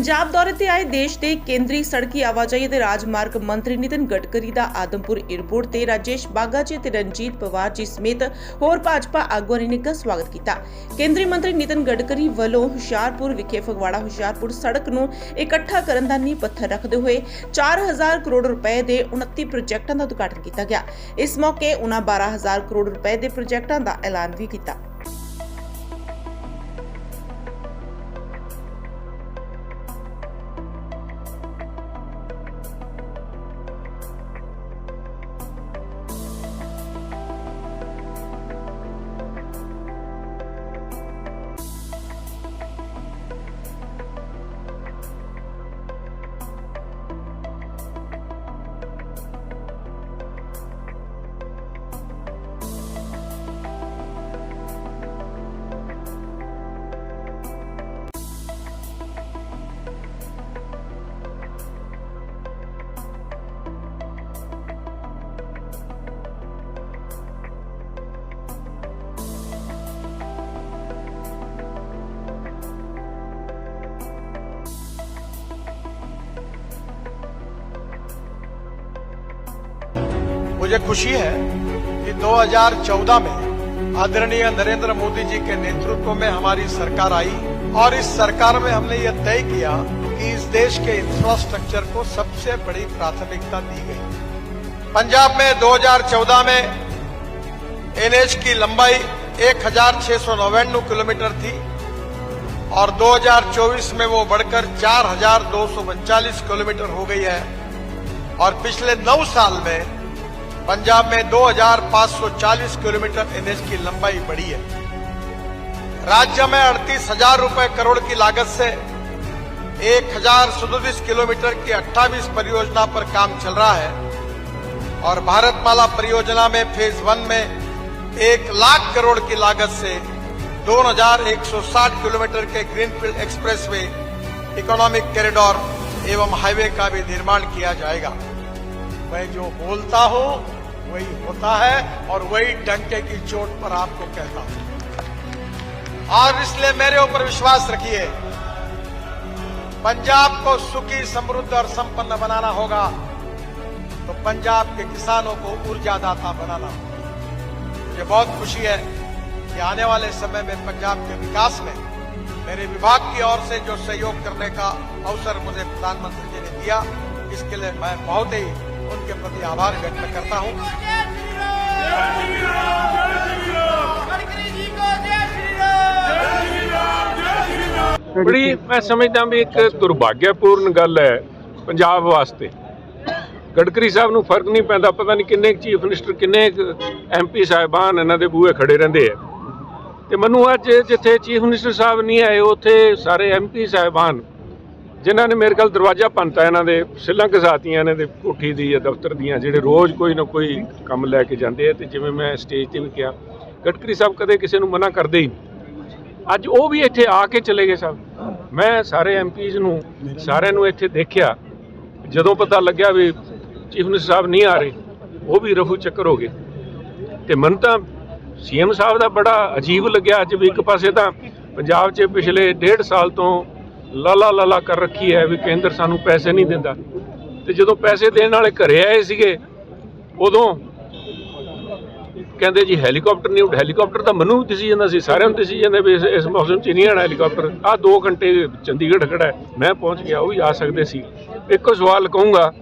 ਪੰਜਾਬ ਦੌਰੇ ਤੇ ਆਏ ਦੇਸ਼ ਦੇ ਕੇਂਦਰੀ ਸੜਕੀ ਆਵਾਜਾਈ ਅਤੇ ਰਾਜਮਾਰਗ ਮੰਤਰੀ ਨਿਤਿਨ ਗਡਕਰੀ ਦਾ ਆਦਮਪੁਰ ਏਅਰਪੋਰਟ ਤੇ ਰਾਜੇਸ਼ ਬਾਗਾ ਜੀ ਤੇ ਰਣਜੀਤ ਪਵਾਰ ਜੀ ਸਮੇਤ ਹੋਰ ਭਾਜਪਾ ਆਗੂਆਂ ਨੇ ਨਿੱਘਾ ਸਵਾਗਤ ਕੀਤਾ। ਕੇਂਦਰੀ ਮੰਤਰੀ ਨਿਤਿਨ ਗਡਕਰੀ ਵੱਲੋਂ ਹੁਸ਼ਿਆਰਪੁਰ ਵਿਖੇ ਫਗਵਾੜਾ ਹੁਸ਼ਿਆਰਪੁਰ ਸੜਕ ਨੂੰ ਇਕੱਠਾ ਕਰਨ ਦਾ ਨੀਂਹ ਪੱਥਰ ਰੱਖਦੇ ਹੋਏ 4000 ਕਰੋੜ ਰੁਪਏ ਦੇ 29 ਪ੍ਰੋਜੈਕਟਾਂ ਦਾ ਉਦਘਾਟਨ ਕੀਤਾ ਗਿਆ। ਇਸ ਮੌਕੇ ਉਨ੍ਹਾਂ 12000 ਕਰੋੜ ਰੁਪਏ ਦੇ ਪ੍ਰੋਜੈਕਟਾਂ ਦਾ ਐਲਾਨ ਵੀ ਕੀਤਾ। मुझे खुशी है कि 2014 में आदरणीय नरेंद्र मोदी जी के नेतृत्व में हमारी सरकार आई और इस सरकार में हमने यह तय किया कि इस देश के इंफ्रास्ट्रक्चर को सबसे बड़ी प्राथमिकता दी गई। पंजाब में 2014 में एनएच की लंबाई एक किलोमीटर थी और 2024 में वो बढ़कर चार किलोमीटर हो गई है। और पिछले नौ साल में पंजाब में 2,540 किलोमीटर एनएच की लंबाई बढ़ी है। राज्य में अड़तीस हज़ार रूपए करोड़ की लागत से एक हज़ार किलोमीटर की 28 परियोजना पर काम चल रहा है और भारतमाला परियोजना में फ़ेज़ वन में एक लाख करोड़ की लागत से 2,160 किलोमीटर के ग्रीनफील्ड एक्सप्रेसवे इकोनॉमिक कॉरिडोर एवं हाईवे का भी निर्माण किया जाएगा। मैं जो बोलता हूँ वही होता है और वही डंके की चोट पर आपको कहता हूँ। और इसलिए मेरे ऊपर विश्वास रखिए। पंजाब को सुखी, समृद्ध और संपन्न बनाना होगा। तो पंजाब के किसानों को ऊर्जादाता बनाना होगा। मुझे बहुत खुशी है कि आने वाले समय में पंजाब के विकास में मेरे विभाग की ओर से जो सहयोग करने का अवसर मुझे प्रधानमंत्री जी ने दिया, इसके लिए मैं बहुत ही उनके प्रति आभार व्यक्त करता हूं जय श्री राम जय श्री राम गडकरी जी को जय श्री राम ਬੜੀ ਮੈਂ ਸਮਝਦਾ ਵੀ ਇੱਕ ਦੁਰਭਾਗਿਆਪੂਰਨ ਗੱਲ ਹੈ ਪੰਜਾਬ ਵਾਸਤੇ ਗਡਕਰੀ ਸਾਹਿਬ ਨੂੰ ਫਰਕ ਨਹੀਂ ਪੈਂਦਾ ਪਤਾ ਨਹੀਂ ਕਿੰਨੇ ਚੀਫ ਮਿਨਿਸਟਰ ਕਿੰਨੇ ਐਮਪੀ ਸਾਹਿਬਾਨ ਇਹਨਾਂ ਦੇ ਬੂਹੇ ਖੜੇ ਰਹਿੰਦੇ ਆ ਤੇ ਮੈਨੂੰ ਅੱਜ ਜਿੱਥੇ ਚੀਫ ਮਿਨਿਸਟਰ ਸਾਹਿਬ ਨਹੀਂ ਆਏ ਉੱਥੇ ਸਾਰੇ ਐਮਪੀ ਸਾਹਿਬਾਨ ਜਿਨ੍ਹਾਂ ਨੇ ਮੇਰੇ ਕੋਲ ਦਰਵਾਜ਼ਾ ਪੰਤਾ ਇਹਨਾਂ ਦੇ ਸਿੱਲਾਂ ਘਸਾਤੀਆਂ ਇਹਨਾਂ ਦੇ ਕੋਠੀ ਦੀ ਜਾਂ ਦਫ਼ਤਰ ਦੀਆਂ, ਜਿਹੜੇ ਰੋਜ਼ ਕੋਈ ਨਾ ਕੋਈ ਕੰਮ ਲੈ ਕੇ ਜਾਂਦੇ ਆ ਤੇ ਜਿਵੇਂ ਮੈਂ ਸਟੇਜ ਤੇ ਵੀ ਕਿਹਾ, ਗਡਕਰੀ ਸਾਹਿਬ ਕਦੇ ਕਿਸੇ ਨੂੰ ਮਨਾ ਕਰਦੇ ਹੀ ਨਹੀਂ। ਅੱਜ ਉਹ ਵੀ ਇੱਥੇ ਆ ਕੇ ਚਲੇ ਗਏ ਸਭ। ਮੈਂ ਸਾਰੇ ਐਮਪੀਜ਼ ਨੂੰ, ਸਾਰਿਆਂ ਨੂੰ ਇੱਥੇ ਦੇਖਿਆ। ਜਦੋਂ ਪਤਾ ਲੱਗਿਆ ਵੀ ਚੀਫ ਮਿਨਿਸਟਰ ਸਾਹਿਬ ਨਹੀਂ ਆ ਰਹੇ, ਉਹ ਵੀ ਰਫੂ ਚੱਕਰ ਹੋ ਗਏ। ਤੇ ਮਨ ਤਾਂ ਸੀਐਮ ਸਾਹਿਬ ਦਾ ਬੜਾ ਅਜੀਬ ਲੱਗਿਆ ਅੱਜ ਵੀ ਇੱਕ ਪਾਸੇ ਤਾਂ ਪੰਜਾਬ 'ਚ ਪਿਛਲੇ ਡੇਢ ਸਾਲ ਤੋਂ ਲਾਲਾ ਲਾਲਾ ਕਰ ਰੱਖੀ ਹੈ ਵੀ ਕੇਂਦਰ ਸਾਨੂੰ ਪੈਸੇ ਨਹੀਂ ਦਿੰਦਾ। ਤੇ ਜਦੋਂ ਪੈਸੇ ਦੇਣ ਵਾਲੇ ਘਰੇ ਆਏ ਸੀਗੇ, ਉਦੋਂ ਕਹਿੰਦੇ ਜੀ ਹੈਲੀਕਾਪਟਰ ਨਹੀਂ ਉੱਡ ਹੈਲੀਕਾਪਟਰ ਤਾਂ ਮਨੂ ਦਿਸੀ ਜਾਂਦਾ ਸੀ, ਸਾਰਿਆਂ ਨੂੰ ਦਿਸੀ ਜਾਂਦਾ ਵੀ ਇਸ ਮੌਸਮ 'ਚ ਨਹੀਂ ਆਣਾ ਹੈਲੀਕਾਪਟਰ। ਆ 2 ਘੰਟੇ ਚੰਡੀਗੜ੍ਹ ਖੜਾ ਮੈਂ ਪਹੁੰਚ ਗਿਆ, ਉਹ ਵੀ ਆ ਸਕਦੇ ਸੀ। ਇੱਕੋ ਸਵਾਲ ਕਹੂੰਗਾ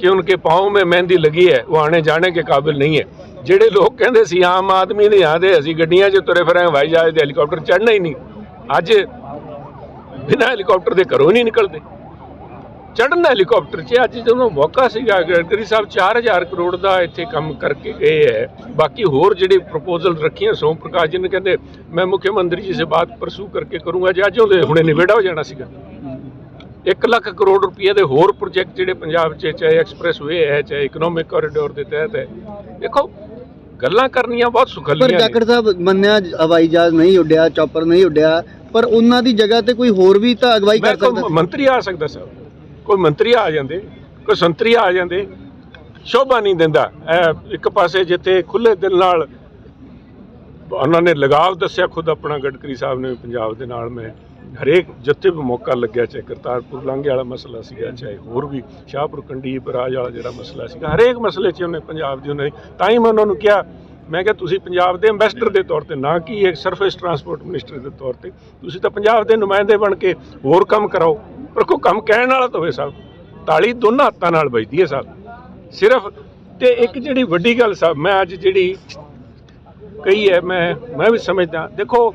ਕਿ उनके पाँव में मेहंदी लगी है वो आने जाने के काबिल नहीं है जेडे लोग कहते सी आम आदमी ने यहाँ से असं गड्डिया च तुरे फिर हवाई जहाज के हैलीकॉप्टर चढ़ना ही नहीं अज ਬਿਨਾਂ ਹੈਲੀਕਾਪਟਰ ਦੇ ਘਰੋਂ ਹੀ ਨਹੀਂ ਨਿਕਲਦੇ। ਚੜ੍ਹਨ ਹੈਲੀਕਾਪਟਰ 'ਚ ਅੱਜ ਜਦੋਂ ਮੌਕਾ ਸੀਗਾ, ਗਡਕਰੀ ਸਾਹਿਬ 4000 ਕਰੋੜ ਦਾ ਇੱਥੇ ਕੰਮ ਕਰਕੇ ਗਏ ਹੈ। ਬਾਕੀ ਹੋਰ ਜਿਹੜੇ ਪ੍ਰਪੋਜ਼ਲ ਰੱਖੀਆਂ, ਸੋਮ ਪ੍ਰਕਾਸ਼ ਜੀ ਨੇ ਕਹਿੰਦੇ, ਮੈਂ ਮੁੱਖ ਮੰਤਰੀ ਜੀ ਸੇ ਬਾਤ ਪਰਸੂ ਕਰਕੇ ਕਰੂੰਗਾ। ਜੇ ਅੱਜ ਉਹਦੇ ਹੁਣੇ ਨਿਬੇੜਾ ਹੋ ਜਾਣਾ ਸੀਗਾ। 1 ਲੱਖ ਕਰੋੜ ਰੁਪਏ ਦੇ ਹੋਰ ਪ੍ਰੋਜੈਕਟ ਜਿਹੜੇ ਪੰਜਾਬ 'ਚ ਚਾਹੇ ਐਕਸਪ੍ਰੈਸ ਵੇ ਹੈ, ਚਾਹੇ ਇਕਨੋਮਿਕ ਕੋਰੀਡੋਰ ਦੇ ਤਹਿਤ ਹੈ। ਦੇਖੋ ਗੱਲਾਂ ਕਰਨੀਆਂ ਬਹੁਤ ਪਰ ਸੁਖਲੀਆਂ ਨੇ। ਜਾਖੜ ਸਾਹਿਬ ਮੰਨਿਆ ਹਵਾਈ ਜਹਾਜ਼ ਨਹੀਂ ਉੱਡਿਆ ਚੌਪਰ ਨਹੀਂ ਉੱਡਿਆ ਪਰ ਉਹਨਾਂ ਦੀ ਜਗ੍ਹਾ ਤੇ ਕੋਈ ਹੋਰ ਵੀ ਤਾਂ ਅਗਵਾਈ ਕਰ ਸਕਦਾ ਕੋਈ ਮੰਤਰੀ ਆ ਸਕਦਾ ਸਰ ਕੋਈ ਮੰਤਰੀ ਆ ਜਾਂਦੇ ਕੋਈ ਸੰਤਰੀ ਆ ਜਾਂਦੇ ਸ਼ੋਭਾ ਨਹੀਂ ਦਿੰਦਾ। ਇਹ ਇੱਕ ਪਾਸੇ ਜਿੱਥੇ ਖੁੱਲੇ ਦਿਲ ਨਾਲ ਉਹਨਾਂ ਨੇ ਲਗਾਵ ਦੱਸਿਆ ਖੁਦ ਆਪਣਾ ਗਡਕਰੀ ਸਾਹਿਬ ਨੇ ਪੰਜਾਬ ਦੇ ਨਾਲ ਮੈਂ ਹਰੇਕ ਜਿੱਥੇ ਵੀ ਮੌਕਾ ਲੱਗਿਆ, ਚਾਹੇ ਕਰਤਾਰਪੁਰ ਲਾਂਘੇ ਵਾਲਾ ਮਸਲਾ ਸੀਗਾ, ਚਾਹੇ ਹੋਰ ਵੀ ਸ਼ਾਹਪੁਰ ਕੰਡੀ ਬਰਾਜ ਵਾਲਾ ਜਿਹੜਾ ਮਸਲਾ ਸੀਗਾ, ਹਰੇਕ ਮਸਲੇ 'ਚ ਉਹਨੇ ਪੰਜਾਬ ਦੀ ਉਹਨੇ ਤਾਂ ਹੀ ਮੈਂ ਉਹਨਾਂ ਨੂੰ ਕਿਹਾ, ਮੈਂ ਕਿਹਾ ਤੁਸੀਂ ਪੰਜਾਬ ਦੇ ਐਮਬੈਸਡਰ ਦੇ ਤੌਰ ਤੇ, ਨਾ ਕਿ ਇੱਕ ਸਰਫੇਸ ਟਰਾਂਸਪੋਰਟ ਮਿਨਿਸਟਰ ਦੇ ਤੌਰ ਤੇ, ਤੁਸੀਂ ਤਾਂ ਪੰਜਾਬ ਦੇ ਨੁਮਾਇੰਦੇ ਬਣ ਕੇ ਹੋਰ ਕੰਮ ਕਰਾਓ, ਪਰ ਕੋਈ ਕੰਮ ਕਹਿਣ ਵਾਲਾ ਤਾਂ ਹੋਵੇ ਸਾਹਿਬ, ਤਾਲੀ ਦੋਨਾਂ ਹੱਥਾਂ ਨਾਲ ਵੱਜਦੀ ਹੈ ਸਾਹਿਬ, ਸਿਰਫ ਤੇ ਇੱਕ ਜਿਹੜੀ ਵੱਡੀ ਗੱਲ ਸਾਹਿਬ, ਮੈਂ ਅੱਜ ਜਿਹੜੀ ਕਹੀ ਹੈ, ਮੈਂ ਮੈਂ ਵੀ ਸਮਝਦਾ, ਦੇਖੋ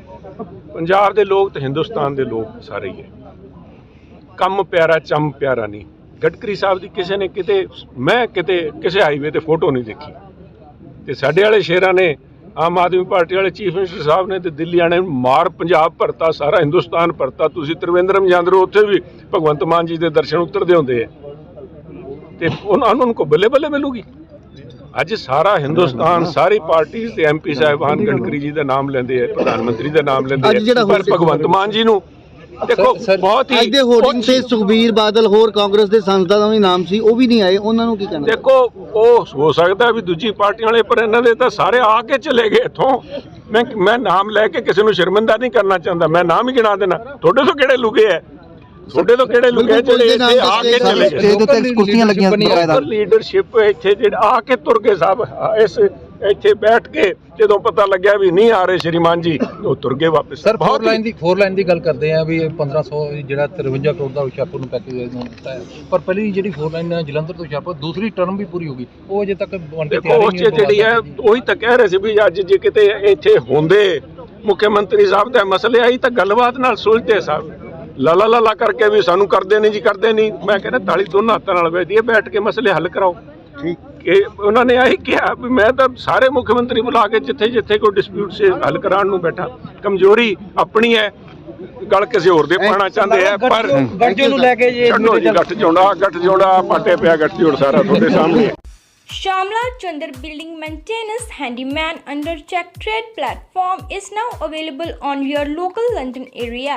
ਪੰਜਾਬ ਦੇ ਲੋਕ ਤੇ ਹਿੰਦੁਸਤਾਨ ਦੇ ਲੋਕ ਸਾਰੇ ਹੀ ਹੈ। ਕੰਮ ਪਿਆਰਾ, ਚੰਮ ਪਿਆਰਾ ਨਹੀਂ। ਗਡਕਰੀ ਸਾਹਿਬ ਦੀ ਕਿਸੇ ਨੇ ਕਿਤੇ, ਮੈਂ ਕਿਤੇ, ਕਿਸੇ ਹਾਈਵੇ ਤੇ ਫੋਟੋ ਨਹੀਂ ਦੇਖੀ। ਤੇ ਸਾਡੇ ਵਾਲੇ ਸ਼ੇਰਾਂ ਨੇ, ਆਮ ਆਦਮੀ ਪਾਰਟੀ ਵਾਲੇ ਚੀਫ ਮਿਨਿਸਟਰ ਸਾਹਿਬ ਨੇ ਤੇ ਦਿੱਲੀ ਵਾਲੇ ਨੇ ਮਾਰ, ਪੰਜਾਬ ਭਰਤਾ, ਸਾਰਾ ਹਿੰਦੁਸਤਾਨ ਭਰਤਾ। ਤੁਸੀਂ ਤ੍ਰਿਵੇਂਦਰਮ ਜਾਂਦੇ ਹੋ ਉੱਥੇ ਵੀ ਭਗਵੰਤ ਮਾਨ ਜੀ ਦੇ ਦਰਸ਼ਨ ਉਤਰਦੇ ਹੁੰਦੇ ਆ। ਤੇ ਉਹਨਾਂ ਨੂੰ ਕੋ ਬੱਲੇ ਬੱਲੇ ਮਿਲੂਗੀ? ਅੱਜ ਸਾਰਾ ਹਿੰਦੁਸਤਾਨ ਸਾਰੀ ਪਾਰਟੀ ਤੇ ਐਮਪੀ ਸਾਹਿਬਾਨ ਗਡਕਰੀ ਜੀ ਦਾ ਨਾਮ ਲੈਂਦੇ ਆ ਪ੍ਰਧਾਨ ਮੰਤਰੀ ਦਾ ਨਾਮ ਲੈਂਦੇ ਆ। ਪਰ ਭਗਵੰਤ ਮਾਨ ਜੀ ਨੂੰ ਦੇਖੋ ਬਹੁਤ ਹੀ ਅੱਜ ਦੇ ਹੋਰਡਿੰਗ ਤੇ ਸੁਖਬੀਰ ਬਾਦਲ ਹੋਰ ਕਾਂਗਰਸ ਦੇ ਸੰਸਦਾਂ ਦਾ ਵੀ ਨਾਮ ਸੀ ਉਹ ਵੀ ਨਹੀਂ ਆਏ ਉਹਨਾਂ ਨੂੰ ਕੀ ਕਹਿਣਾ? ਦੇਖੋ ਉਹ ਹੋ ਸਕਦਾ ਵੀ ਦੂਜੀ ਪਾਰਟੀਆਂ ਵਾਲੇ ਪਰ ਇਹਨਾਂ ਦੇ ਤਾਂ ਸਾਰੇ ਆ ਕੇ ਚਲੇ ਗਏ ਇੱਥੋਂ। ਮੈਂ ਮੈਂ ਨਾਮ ਲੈ ਕੇ ਕਿਸੇ ਨੂੰ ਸ਼ਰਮਿੰਦਾ ਨਹੀਂ ਕਰਨਾ ਚਾਹੁੰਦਾ ਮੈਂ ਨਾਮ ਹੀ ਗਿਣਾ ਦੇਣਾ। ਤੁਹਾਡੇ ਤੋਂ ਕਿਹੜੇ ਲੁਕੇ ਐ? ਤੁਹਾਡੇ ਤੋਂ ਕਿਹੜੇ ਲੁਕੇ ਬਿਲਕੁਲ ਜਿਹੜੇ ਇੱਥੇ ਆ ਕੇ ਚਲੇ ਗਏ। ਸਟੇਜ ਉੱਤੇ ਕੁਰਸੀਆਂ ਲੱਗੀਆਂ ਲੋਕਲ ਲੀਡਰਸ਼ਿਪ ਇੱਥੇ ਜਿਹੜੇ ਆ ਕੇ ਤੁਰ ਗਏ ਸਾਹਿਬ ਇਸ ਇੱਥੇ ਬੈਠ ਕੇ ਜਦੋਂ ਪਤਾ ਲੱਗਿਆ ਵੀ ਨਹੀਂ ਆ ਰਹੇ ਸ਼੍ਰੀਮਾਨ ਜੀ ਉਹ ਤੁਰ ਗਏ ਵਾਪਸ। ਸਰ ਫੋਰ ਹੀ- ਲਾਈਨ ਦੀ ਫੋਰ ਲਾਈਨ ਦੀ ਗੱਲ ਕਰਦੇ ਆ ਵੀ ਇਹ 1500 ਜਿਹੜਾ 53 ਕਰੋੜ ਦਾ ਹੁਸ਼ਿਆਰਪੁਰ ਨੂੰ ਪੈਕੇਜ ਨੂੰ ਦਿੱਤਾ ਹੈ। ਪਰ ਪਹਿਲੀ ਜਿਹੜੀ ਫੋਰ ਲਾਈਨ ਹੈ ਜਲੰਧਰ ਤੋਂ ਹੁਸ਼ਿਆਰਪੁਰ ਦੂਸਰੀ ਟਰਮ ਵੀ ਪੂਰੀ ਹੋ ਗਈ। ਉਹ ਅਜੇ ਤੱਕ ਵੰਡੇ ਦੇਖੋ ਉਸ 'ਚ ਜਿਹੜੀ ਹੈ ਉਹੀ ਤਾਂ ਕਹਿ ਰਹੇ ਸੀ ਵੀ ਅੱਜ ਜੇ ਕਿਤੇ ਇੱਥੇ ਹੁੰਦੇ ਮੁੱਖ ਮੰਤਰੀ ਸਾਹਿਬ ਦਾ ਮਸਲੇ ਆਈ ਤਾਂ ਗੱਲਬਾਤ ਨਾਲ ਸੁਲਝਦੇ ਸਾਹਿਬ ਲਾ ਲਾ ਲਾ ਲਾ ਕਰਕੇ ਵੀ ਸਾਨੂੰ ਕਰਦੇ ਨਹੀਂ ਜੀ ਕਰਦੇ ਨਹੀਂ। ਮੈਂ ਕਹਿੰਦਾ ਤਾਲੀ ਦੋਨਾਂ ਹੱਥਾਂ ਨਾਲ ਵੇਦੀ ਬੈਠ ਕੇ ਮਸਲੇ ਹੱਲ ਕਰਾਓ। ਠੀਕ। ਕਿ ਉਹਨਾਂ ਨੇ ਆਹੀ ਕਿਹਾ ਵੀ ਮੈਂ ਤਾਂ ਸਾਰੇ ਮੁੱਖ ਮੰਤਰੀ ਬੁਲਾ ਕੇ ਜਿੱਥੇ ਜਿੱਥੇ ਕੋਈ ਡਿਸਪਿਊਟ ਸੇ ਹੱਲ ਕਰਾਉਣ ਨੂੰ ਬੈਠਾ। ਕਮਜ਼ੋਰੀ ਆਪਣੀ ਹੈ ਗੱਲ ਕਿਸੇ ਹੋਰ ਦੇ ਪਾਣਾ ਚਾਹੁੰਦੇ ਆ ਪਰ ਗੱਜੋ ਨੂੰ ਲੈ ਕੇ ਛੱਡੋ ਜੀ ਗੱਠ ਜੋੜਾ ਗੱਠ ਜੋੜਾ ਪਾਟੇ ਪਿਆ ਗੱਠ ਜੋੜ ਸਾਰਾ ਤੁਹਾਡੇ ਸਾਹਮਣੇ। ਹੈ Shamla Chandar Building Maintenance Handyman under Check Trade platform is now available on your local London area.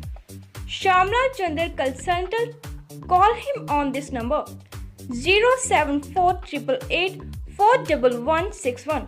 Shamla Chandar Consultant. Call him on this number 07488 41161.